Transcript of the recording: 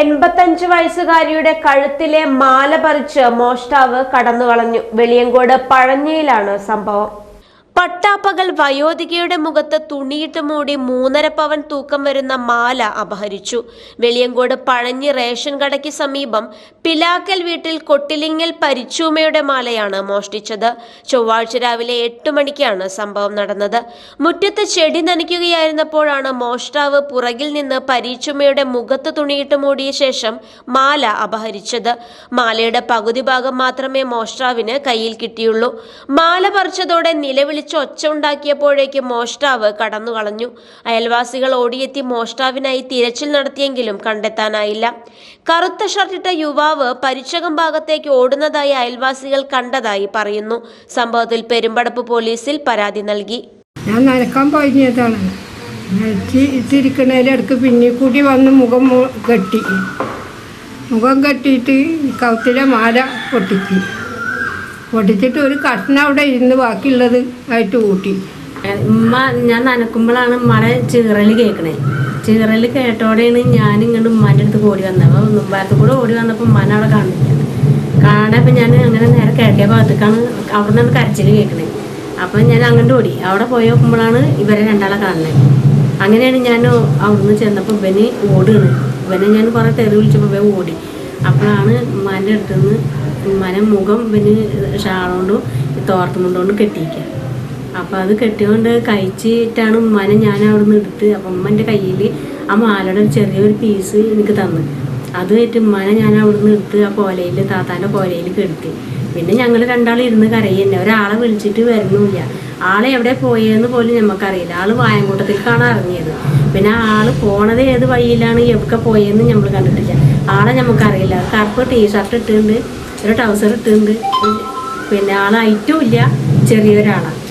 എൺപത്തഞ്ച് വയസ്സുകാരിയുടെ കഴുത്തിലെ മാല പറിച്ച് മോഷ്ടാവ് കടന്നുകളഞ്ഞു. വെളിയങ്കോട് പഴഞ്ഞിയിലാണ് സംഭവം. പട്ടാപ്പകൽ വയോധികയുടെ മുഖത്ത് തുണിയിട്ട് മൂടി മൂന്നര പവൻ തൂക്കം വരുന്ന മാല അപഹരിച്ചു. വെളിയങ്കോട് പഴഞ്ഞി റേഷൻ കടയ്ക്ക് സമീപം പിലാക്കൽ വീട്ടിൽ കൊട്ടിലിങ്ങൽ പരിച്ചൂമയുടെ മാലയാണ് മോഷ്ടിച്ചത്. ചൊവ്വാഴ്ച രാവിലെ എട്ട് മണിക്കാണ് സംഭവം നടന്നത്. മുറ്റത്ത് ചെടി നനയ്ക്കുകയായിരുന്നപ്പോഴാണ് മോഷ്ടാവ് പുറകിൽ നിന്ന് പരീച്ചുമയുടെ മുഖത്ത് തുണിയിട്ട് മൂടിയ ശേഷം മാല അപഹരിച്ചത്. മാലയുടെ പകുതി ഭാഗം മാത്രമേ മോഷ്ടാവിന് കയ്യിൽ കിട്ടിയുള്ളൂ. മാല പറിച്ചതോടെ നിലവിളിച്ച് ഒച്ച ഉണ്ടാക്കിയപ്പോഴേക്ക് മോഷ്ടാവ് കടന്നുകളഞ്ഞു അയൽവാസികൾ ഓടിയെത്തി മോഷ്ടാവിനായി തിരച്ചിൽ നടത്തിയെങ്കിലും കണ്ടെത്താനായില്ല. കറുത്ത ഷർട്ടിട്ട യുവാവ് പരിച്ചകം ഭാഗത്തേക്ക് ഓടുന്നതായി അയൽവാസികൾ കണ്ടതായി പറയുന്നു. സംഭവത്തിൽ പെരുമ്പടപ്പ് പോലീസിൽ പരാതി നൽകി. ഞാൻ പിന്നെ കൂടി വന്ന് മുഖം കെട്ടി. മുഖം കെട്ടിയിട്ട് കൗത്തിലെ മാല പൊട്ടിച്ച് പൊട്ടിച്ചിട്ട് ഒരു കഷ്ണം അവിടെ ഇരുന്ന് ബാക്കിയുള്ളത് ആയിട്ട് കൂട്ടി ഉമ്മ ഞാൻ നനക്കുമ്പോഴാണ് ഉമ്മയുടെ ചീറൽ കേൾക്കണേ. ചീറൽ കേട്ടോടെയാണ് ഞാൻ ഇങ്ങോട്ട് ഉമ്മാന്റെ അടുത്ത് ഓടി വന്നത്. അപ്പോൾ മുമ്പാലത്ത് കൂടെ ഓടി വന്നപ്പോൾ ഉമ്മാനെ അവിടെ കാണുന്നില്ല കാണാതെ അപ്പം ഞാൻ അങ്ങനെ നേരെ കിഴക്കേ ഭാഗത്തേക്കാണ് അവിടെ നിന്നാണ് കരച്ചിൽ കേൾക്കണേ. അപ്പം ഞാൻ അങ്ങോട്ട് ഓടി. അവിടെ പോയി നോക്കുമ്പോഴാണ് ഇവരെ രണ്ടാളെ കാണുന്നത് അങ്ങനെയാണ് ഞാൻ അവിടുന്ന് ചെന്നപ്പോൾ ഇവന് ഓടുകയാണ്. ഇവനെ ഞാൻ കുറേ തെറി വിളിച്ചപ്പോൾ ഇവ ഓടി. അപ്പോഴാണ് ഉമ്മാന്റെ അടുത്ത് ഉമ്മാനെ മുഖം പിന്നെ ഷാളോണ്ടും തോർത്തുമുണ്ടോണ്ടും കെട്ടിയിരിക്കുക അപ്പോൾ അത് കെട്ടിക്കൊണ്ട് കഴിച്ചിട്ടാണ് ഉമ്മാനെ ഞാൻ അവിടെ നിന്ന് എടുത്ത് അപ്പം ഉമ്മന്റെ കയ്യിൽ ആ മാലയുടെ ചെറിയൊരു പീസ് എനിക്ക് തന്നു. അത് വെച്ചിട്ട് ഉമ്മാനെ ഞാൻ അവിടെ നിന്ന് എടുത്ത് ആ കോലയിൽ താത്താന്റെ കോലയിൽ കെടുത്തി. പിന്നെ ഞങ്ങൾ രണ്ടാൾ ഇരുന്ന് കരയുന്നെ ഒരാളെ വിളിച്ചിട്ട് വരണമില്ല ആളെ എവിടെ പോയെന്ന് പോലും നമുക്കറിയില്ല ആൾ വായങ്കൂട്ടത്തേക്കാണ് ഇറങ്ങിയത്. പിന്നെ ആ ആൾ പോണത് ഏത് വഴിയിലാണ് എവിടെ പോയെന്ന് നമ്മൾ കണ്ടിട്ടില്ല. ആളെ നമുക്കറിയില്ല കറുപ്പ് ടീഷർട്ട് ഇട്ടിട്ടുണ്ട്. ഒരു ട്രൗസർ ഇട്ടുണ്ട് പിന്നെ ആളായിട്ടും ഇല്ല ചെറിയൊരാളാണ്